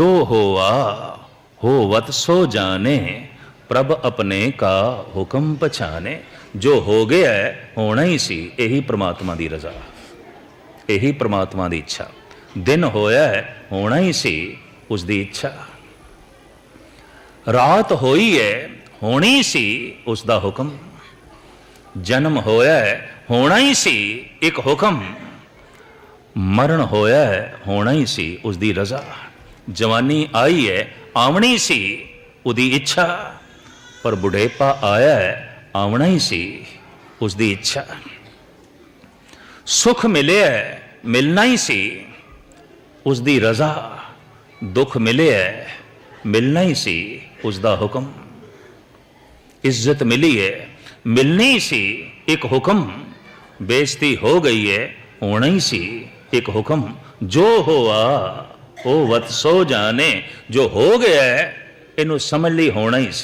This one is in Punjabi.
ਜੋ ਹੋਆ, ਹੋਵਤ ਸੋ ਜਾਣੇ, ਪ੍ਰਭ ਆਪਣੇ ਕਾ ਹੁਕਮ ਪਛਾਣੇ। ਜੋ ਹੋ ਗਿਆ, ਹੋਣਾ ਹੀ ਸੀ, ਇਹੀ ਪ੍ਰਮਾਤਮਾ ਦੀ ਰਜ਼ਾ। ਇਹੀ ਪ੍ਰਮਾਤਮਾ ਦੀ ਇੱਛਾ। ਦਿਨ ਹੋਇਆ, ਹੋਣਾ ਹੀ ਸੀ ਉਸ ਦੀ ਇੱਛਾ। ਰਾਤ ਹੋਈ ਹੈ, ਹੋਣੀ ਸੀ ਉਸ ਦਾ ਹੁਕਮ। ਜਨਮ ਹੋਇਆ, ਹੋਣਾ ਹੀ ਸੀ, ਇੱਕ ਹੁਕਮ। ਮਰਨ ਹੋਇਆ, ਹੋਣਾ ਹੀ ਸੀ ਉਸ ਦੀ ਰਜ਼ਾ। ਜਵਾਨੀ ਆਈ ਹੈ ਆਉਣੀ ਸੀ, ਉਹਦੀ ਇੱਛਾ। ਪਰ ਬੁਢੇਪਾ ਆਇਆ ਹੈ, ਆਵਣਾ ਹੀ ਸੀ ਉਸ ਦੀ ਇੱਛਾ। ਸੁਖ ਮਿਲਿਆ ਮਿਲਣਾ ਹੀ ਸੀ ਉਸ ਦੀ ਰਜ਼ਾ। ਦੁੱਖ ਮਿਲਿਆ ਮਿਲਣਾ ਹੀ ਸੀ ਉਸ ਦਾ ਹੁਕਮ। ਇੱਜ਼ਤ ਮਿਲੀ ਹੈ, ਮਿਲਣੀ ਸੀ, ਇੱਕ ਹੁਕਮ। ਬੇਇੱਜ਼ਤੀ ਹੋ ਗਈ ਹੈ, ਹੋਣਾ ਹੀ ਸੀ, ਇੱਕ ਹੁਕਮ। ਜੋ ਹੋਆ ਉਹ ਵਤ ਸੋ ਜਾਣੇ ਜੋ ਹੋ ਗਿਆ ਇਹਨੂੰ ਸਮਝ ਲਈ ਹੋਣਾ ਹੀ ਸੀ।